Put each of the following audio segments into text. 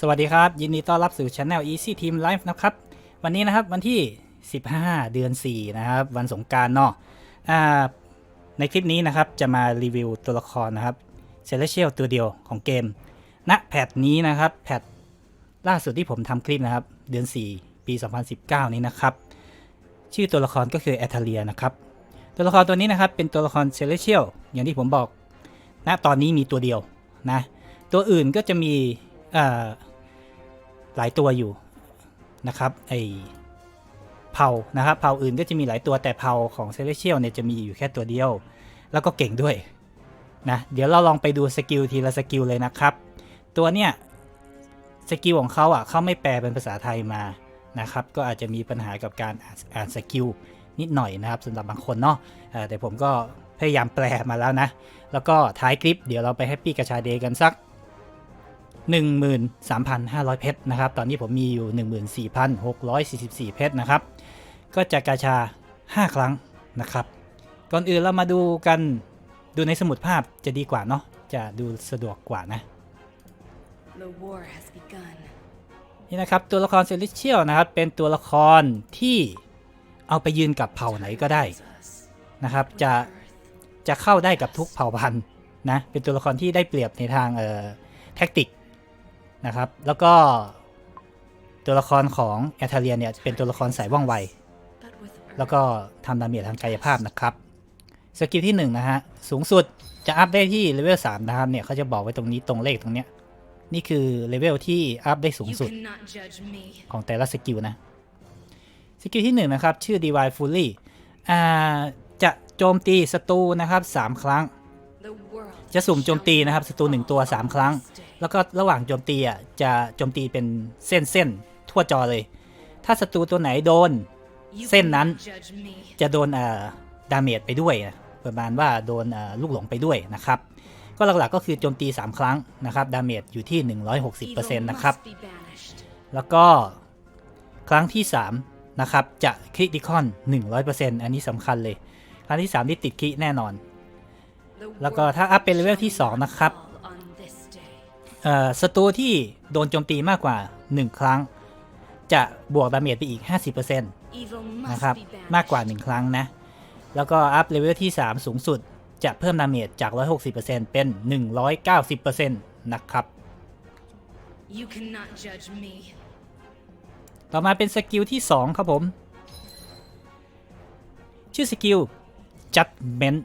สวัสดีครับ ยินดีต้อนรับสู่ช anel Easy Team Life นะครับ วันนี้นะครับวันที่ 15 เดือน 4 นะครับ วันสงการเนาะในคลิปนี้นะครับจะมารีวิวตัวละครนะครับ Celestial ตัวเดียวของเกม ณแพทนี้นะครับ แพทล่าสุดที่ผมทำคลิปนะครับ เดือน 4 ปี 2019 นี้นะครับ ชื่อตัวละครก็คือแอทเลียนะครับ ตัวละครตัวนี้นะครับเป็นตัวละคร Celestial อย่างที่ผมบอก ณตอนนี้มีตัวเดียวนะตัวอื่นก็จะมี หลายตัวอยู่นะครับไอเผานะครับเผาอื่นก็จะมีหลายตัวแต่เผาของเซเลเชียลเนี่ยจะมีอยู่แค่ตัวเดียว แล้วก็เก่งด้วยนะเดี๋ยวเราลองไปดูสกิลทีละสกิลเลยนะครับ ตัวเนี้ยสกิลของเขาอะเขาไม่แปลเป็นภาษาไทยมานะครับ ก็อาจจะมีปัญหากับการอ่านสกิลนิดหน่อยนะครับสำหรับบางคนเนาะแต่ผมก็พยายามแปลมาแล้วนะ แล้วก็ท้ายคลิปเดี๋ยวเราไปแฮปปี้กระชาเดย์กันสัก 13,500 เพชรนะครับ ตอนนี้ผมมีอยู่ 14,644 เพชรนะครับ ก็จะกาชา 5 ครั้งนะครับ ก่อนอื่นเรามาดูกันดูในสมุดภาพจะดีกว่าเนาะ จะดูสะดวกกว่านะ The war has begun. นี่นะครับตัวละครเซลิเชียลนะครับ เป็นตัวละครที่เอาไปยืนกับเผ่าไหนก็ได้ Us. นะครับ จะจะเข้าได้กับทุกเผ่าพันธุ์นะ เป็นตัวละครที่ได้เปรียบในทางเอ่อแท็กติก นะครับ แล้วก็ตัวละครของแอทเลียเนี่ยเป็นตัวละครสายว่องไว But with แล้วก็ทำดาเมจทางกายภาพนะครับ สกิลที่1นะฮะ สูงสุดจะอัพได้ที่เลเวล3นะครับเนี่ยเขาจะบอกไว้ตรงนี้ตรงเลขตรงเนี้ย นี่คือเลเวลที่อัพได้สูง You สุด cannot judge me. ของแต่ละสกิลนะ สกิลที่ 1 นะครับ ชื่อ Divine Fury อ่าจะโจมตีศัตรูนะครับ 3 ครั้ง The world จะสุ่มโจมตีนะครับศัตรู1ตัว 3 ครั้ง แล้วก็ระหว่างโจมตีอะจะโจมตีเป็นเส้นเส้นทั่วจอเลย ถ้าศัตรูตัวไหนโดนเส้นนั้นจะโดนเอ่อดาเมจไปด้วยนะประมาณว่าโดนลูกหลงไปด้วยนะครับ ก็หลักๆก็คือโจมตี 3 ครั้งนะครับดาเมจอยู่ที่ 160%นะครับแล้วก็ครั้งที่ 3 นะครับ จะคริติคอน 100%อันนี้สำคัญเลย ครั้งที่ 3 ที่ติดคริแน่นอน แล้วก็ world ถ้าอัพเป็นเลเวลที่ shall 2นะครับ fall on this day. เอ่อศัตรูที่โดนโจมตีมากกว่า 1 ครั้ง จะบวกดาเมจไปอีก 50% Evil นะ must ครับ be banished. มากกว่า 1 ครั้งนะ แล้วก็อัพเลเวลที่ 3 สูงสุดจะเพิ่มดาเมจจาก 160%เป็น 190%นะครับ You cannot judge me. ต่อมาเป็นสกิลที่ 2 ครับผม ชื่อสกิล Judgment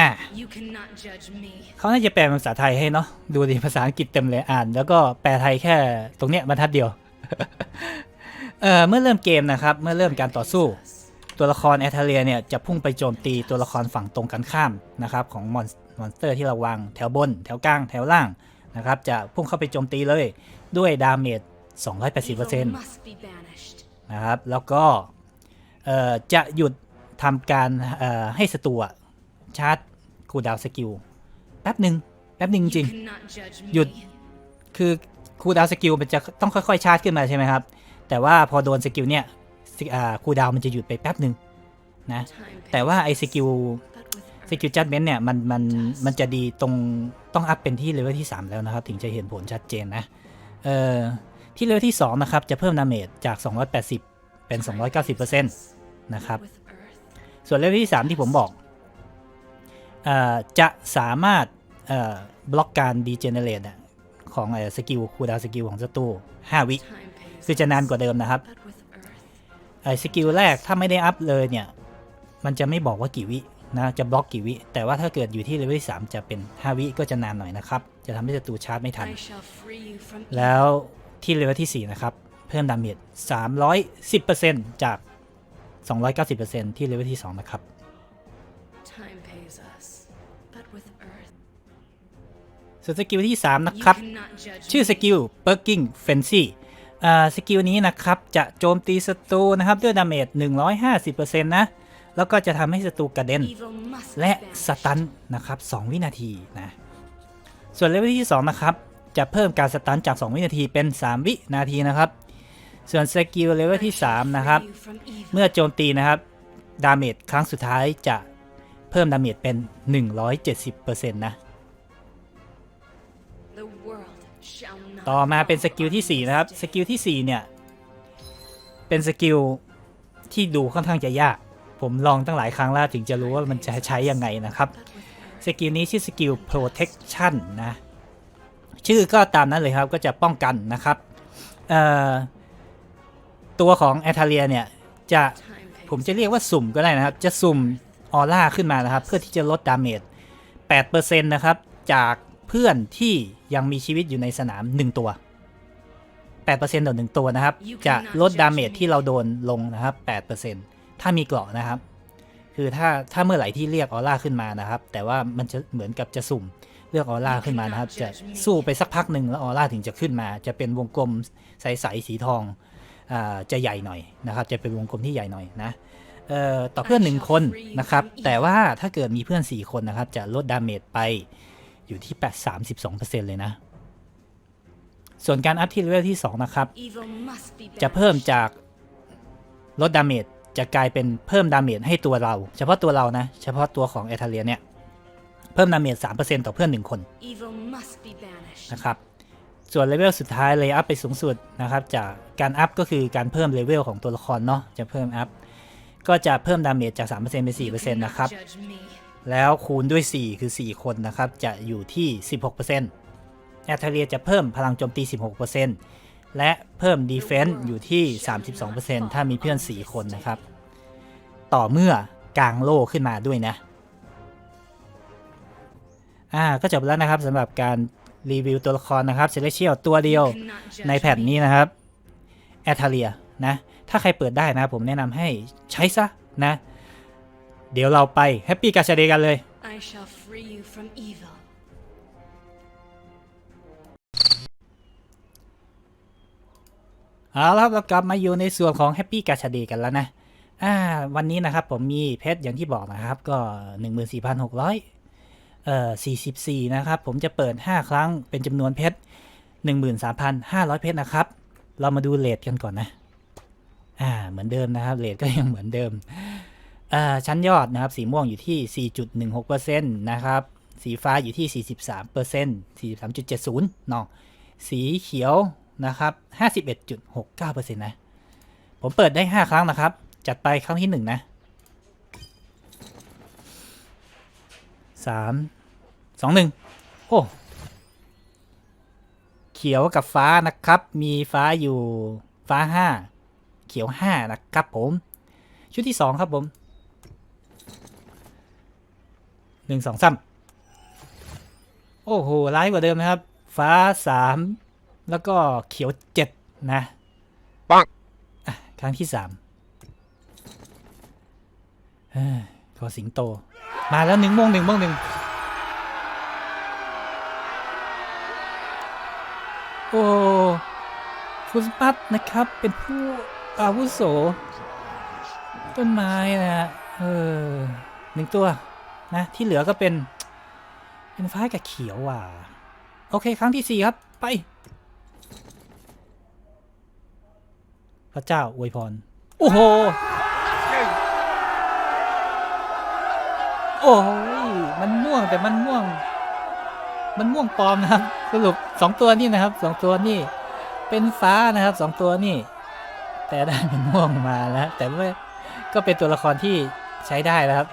อะ You cannot judge me. เขาน่าจะแปลเป็นภาษาไทยให้เนาะดูดิภาษาอังกฤษเต็มเลยอ่าน แล้วก็แปลไทยแค่ตรงเนี้ยบรรทัดเดียวเอ่อเมื่อเริ่มเกมนะครับ เมื่อเริ่มการต่อสู้ ตัวละครแอทเลียเนี่ยจะพุ่งไปโจมตีตัวละครฝั่งตรงกันข้ามนะครับของมอนมอนสเตอร์ที่เราวางแถวบน แถวกลาง แถวล่างนะครับ จะพุ่งเข้าไปโจมตีเลยด้วยดาเมจ 280% Evil must be banished. นะครับ แล้วก็เอ่อจะหยุดทำการเอ่อให้ศัตรูอะชาร์จ คูลดาวน์สกิลแป๊บหนึ่งแป๊บหนึ่งจ You ริง cannot judge me. หยุด คือคูลดาวน์สกิลมันจะต้องค่อยๆชาร์จขึ้นมาใช่ไหมครับ แต่ว่าพอโดนสกิลเนี่ยคูลดาวน์มันจะหยุดไปแป๊บหนึ่งนะ Time แต่ว่าไอ้สกิล But with สกิลจัดเมนต์เนี่ยมันมันมันจะดีตรงต้องอัพเป็นที่เลเวลที่ 3 แล้วนะครับ ถึงจะเห็นผลชัดเจนนะเอ่อที่เลเวลที่ 2 นะครับ จะเพิ่มดาเมจจาก 280 เป็น 290%นะครับ with earth. ส่วนเลเวลที่ 3 ที่ผมบอกเอ่อ จะสามารถบล็อกการดีเจเนเรตของสกิลคูลดาวสกิลของศัตรู5 วิ คือจะนานกว่าเดิมนะครับสกิลแรกถ้าไม่ได้อัพเลยเนี่ย มันจะไม่บอกว่ากี่วินะจะบล็อกกี่วิ แต่ว่าถ้าเกิดอยู่ที่เลเวลที่3จะเป็น 5 วิก็จะนานหน่อยนะครับ จะทำให้ศัตรูชาร์จไม่ทัน แล้วที่เลเวลที่ 4 นะครับ เพิ่มดาเมจ310%จาก 290%ที่เลเวลที่ 2 นะครับ ส่วนสกิลที่ 3 นะ You ครับ cannot judge ชื่อส me. กิล Perking Frenzy อ่าสกิลนี้นะครับ จะโจมตีศัตรูนะครับ ด้วยดาเมจ 150%นะ แล้วก็จะทำให้ศัตรูกระเด็น Evil must และ be banished. สตันนะครับ 2 วินาทีนะ ส่วนเลเวลที่ 2 นะครับ จะเพิ่มการสตันจาก 2 วินาทีเป็น 3 วินาทีนะครับ ส่วนสกิลเลเวลที่ 3 นะครับ Free you from evil. เมื่อโจมตีนะครับ ดาเมจครั้งสุดท้ายจะเพิ่มดาเมจเป็น 170%นะ ต่อมาเป็นสกิลที่ 4 นะครับ สกิลที่ 4 เนี่ย เป็นสกิลที่ดูค่อนข้างจะยาก ผมลองตั้งหลายครั้งแล้วถึงจะรู้ว่ามันจะใช้ยังไงนะครับ สกิลนี้ชื่อสกิล protection นะ ชื่อก็ตามนั้นเลยครับก็จะป้องกันนะครับ ตัวของแอทาเลียเนี่ย จะผมจะเรียกว่าสุ่มก็ได้นะครับ จะสุ่มออร่าขึ้นมานะครับ เพื่อที่จะลดดาเมจ8%นะครับ จาก เพื่อนที่ยังมีชีวิตอยู่ในสนาม 1 ตัว 8%ต่อ1ตัวนะครับ จะลดดาเมจที่เราโดนลงนะครับ 8%ถ้ามีเกราะนะครับ คือถ้าถ้าเมื่อไหร่ที่เรียกออร่าขึ้นมานะครับ แต่ว่ามันจะเหมือนกับจะสุ่มเลือกออร่าขึ้นมานะครับ จะสู้ไปสักพักหนึ่งแล้วออร่าถึงจะขึ้นมา จะเป็นวงกลมใสๆสีทองอ่าจะใหญ่หน่อยนะครับ จะเป็นวงกลมที่ใหญ่หน่อยนะเอ่อต่อเพื่อนหนึ่งคนนะครับ แต่ว่าถ้าเกิดมีเพื่อน 4 คนนะครับ จะลดดาเมจไป อยู่ที่ 8 32%เลยนะ ส่วนการอัพที่เลเวลที่ 2 นะครับ Evil must be จะเพิ่ม banished. จากลดดาเมจจะกลายเป็นเพิ่มดาเมจให้ตัวเรา เฉพาะตัวเรานะ เฉพาะตัวของเอทาเลียเนี่ยเพิ่มดาเมจ3%ต่อเพื่อน 1 คน Evil must be banished. นะครับ ส่วนเลเวลสุดท้ายเลยอัพไปสูงสุดนะครับจากการอัพก็คือการเพิ่มเลเวลของตัวละครเนาะจะเพิ่มอัพก็จะเพิ่มดาเมจจาก3%เป็น You 4% cannot นะครับ judge me. แล้วคูณด้วย 4 คือ 4 คนนะครับ จะอยู่ที่ 16%แอทเลียจะเพิ่มพลังโจมตี 16%และเพิ่มดีเฟนซ์อยู่ที่ 32%ถ้ามีเพื่อน 4 คนนะครับ ต่อเมื่อกางโล่ขึ้นมาด้วยนะอ่าก็จบแล้วนะครับสำหรับการรีวิวตัวละครนะครับเซเลเชียลตัวเดียวในแผ่นนี้นะครับแอทเลียนะ ถ้าใครเปิดได้นะ ผมแนะนำให้ใช้ซะนะ เดี๋ยวเราไปแฮปปี้กาชาเดกันเลย I shall free you from evil. เอาละครับเรากลับมาอยู่ในส่วนของแฮปปี้กาชาเดกันแล้วนะอ่าวันนี้นะครับผมมีเพชรอย่างที่บอกนะครับก็ 14,600เอ่อ44 นะครับ ผมจะเปิด 5 ครั้งเป็นจำนวนเพชร 13,500 เพชรนะครับ เรามาดูเลทกันก่อนนะ อ่าเหมือนเดิมนะครับเลทก็ยังเหมือนเดิมอ่า ชั้นยอดนะครับ สีม่วงอยู่ที่ 4.16%นะครับ สีฟ้าอยู่ที่ 43% 43.70เนาะสีเขียวนะครับ 51.69%นะ ผมเปิดได้ 5 ครั้งนะครับ จัดไปครั้งที่ 1 นะ 3 2 1 โอ้ เขียวกับฟ้านะครับ มีฟ้าอยู่ฟ้า 5 เขียว 5 นะครับผม ชุดที่ 2 ครับผม 1 2 3โอ้โหร้ายกว่าเดิมนะครับ ฟ้า3แล้วก็เขียว7นะปังอะครั้งที่3เอ้ยขอสิงโต มาแล้วหนึ่งโมงหนึ่งโมงหนึ่งโอ้คุณปัตนะครับ เป็นผู้อาวุโส ต้นไม้นะฮะเออหนึ่งตัว นะที่เหลือก็เป็นเป็นฟ้ากับเขียวว่ะโอเค ครั้งที่สี่ครับไป พระเจ้าอวยพร โอ้โห โอ้ยมันม่วงแต่มันม่วง มันม่วงปลอมนะครับ สรุปสองตัวนี่นะครับสองตัวนี่ เป็นฟ้านะครับสองตัวนี่ แต่ได้เป็นม่วงมาแล้วแต่ว่าก็เป็นตัวละครที่ใช้ได้แล้วครับ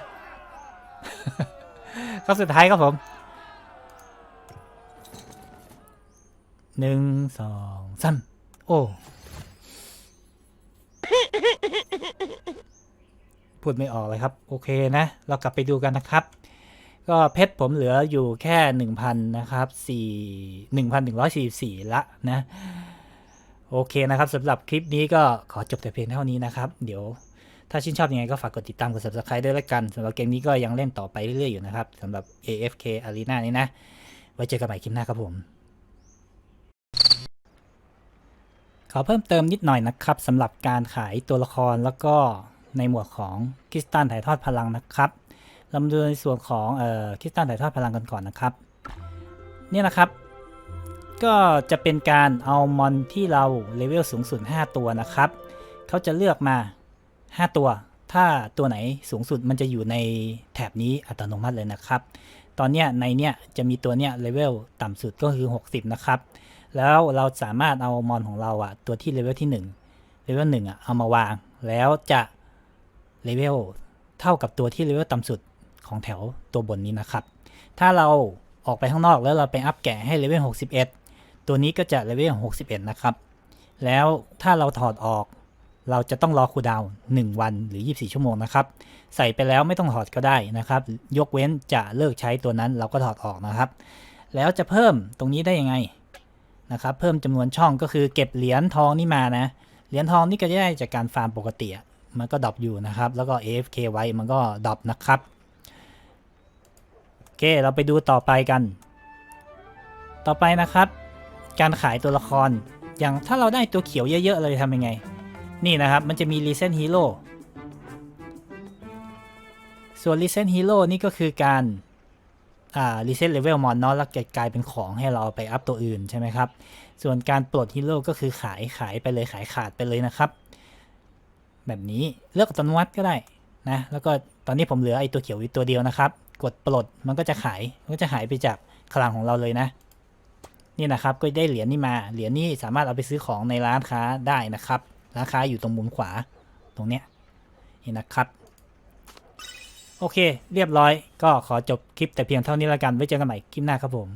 ครับสุดท้ายครับผมหนึ่งสองสามโอ้พูดไม่ออกเลยครับ โอเคนะ เรากลับไปดูกันนะครับ ก็เพชรผมเหลืออยู่แค่หนึ่งพันนะครับสี่หนึ่งพันหนึ่งร้อยสี่สี่ละนะ โอเคนะครับสำหรับคลิปนี้ก็ขอจบแต่เพียงเท่านี้นะครับ เดี๋ยว ถ้าชื่นชอบยังไงก็ฝากกดติดตามกด subscribe ด้วยละกันสำหรับเกมนี้ก็ยังเล่นต่อไปเรื่อยๆอยู่นะครับสำหรับ AFK Arena นี้นะ ไว้เจอกันใหม่คลิปหน้าครับผมขอเพิ่มเติมนิดหน่อยนะครับสำหรับการขายตัวละครแล้วก็ในหมวดของคริสตันถ่ายทอดพลังนะครับเรามาดูในส่วนของเอ่อคริสตันถ่ายทอดพลังกันก่อนนะครับเนี่ยนะครับ ก็จะเป็นการเอามอนที่เราเลเวลสูงสุด 5 ตัวนะครับ เขาจะเลือกมา 5 ตัว ถ้าตัวไหนสูงสุดมันจะอยู่ในแถบนี้อัตโนมัติเลยนะครับ ตอนเนี้ยในเนี้ยจะมีตัวเนี้ยเลเวลต่ำสุดก็คือ 60 นะครับ แล้วเราสามารถเอามอนของเราอะตัวที่เลเวลที่1เลเวล1อะเอามาวาง แล้วจะเลเวลเท่ากับตัวที่เลเวลต่ำสุดของแถวตัวบนนี้นะครับ ถ้าเราออกไปข้างนอกแล้วเราไปอัพแกะให้เลเวล61 ตัวนี้ก็จะเลเวล61 นะครับ แล้วถ้าเราถอดออก เราจะต้องรอคูลดาวน์1วันหรือ 24 ชั่วโมงนะครับ ใส่ไปแล้วไม่ต้องถอดก็ได้นะครับ ยกเว้นจะเลิกใช้ตัวนั้นเราก็ถอดออกนะครับ แล้วจะเพิ่มตรงนี้ได้ยังไงนะครับ เพิ่มจำนวนช่องก็คือเก็บเหรียญทองนี่มานะ เหรียญทองนี่ก็จะได้จากการฟาร์มปกติ มันก็ดรอปอยู่นะครับ แล้วก็ AFK ไว้มันก็ดรอปนะครับโอเค เราไปดูต่อไปกัน ต่อไปนะครับ การขายตัวละคร อย่างถ้าเราได้ตัวเขียวเยอะ ๆ เลยทำยังไง นี่นะครับ มันจะมี Recent Hero ส่วน Recent Hero นี่ก็คือการอ่า Reset Level มอนเนาะแล้วกลายเป็นของให้เราไปอัพตัวอื่นใช่ไหมครับ ส่วนการปลดฮีโร่ก็คือขายขายไปเลยขายขาดไปเลยนะครับ แบบนี้เลือกอัตโนมัติก็ได้นะแล้วก็ตอนนี้ผมเหลือไอ้ตัวเขียวอยู่ตัวเดียวนะครับ กดปลดมันก็จะขายมันก็จะหายไปจากคลังของเราเลยนะนี่นะครับก็ได้เหรียญนี่มาเหรียญนี่สามารถเอาไปซื้อของในร้านค้าได้นะครับ ร้านค้าอยู่ตรงมุมขวาตรงเนี้ยนี่นะครับ โอเค เรียบร้อยก็ขอจบคลิปแต่เพียงเท่านี้แล้วกันไว้เจอกันใหม่คลิปหน้าครับผม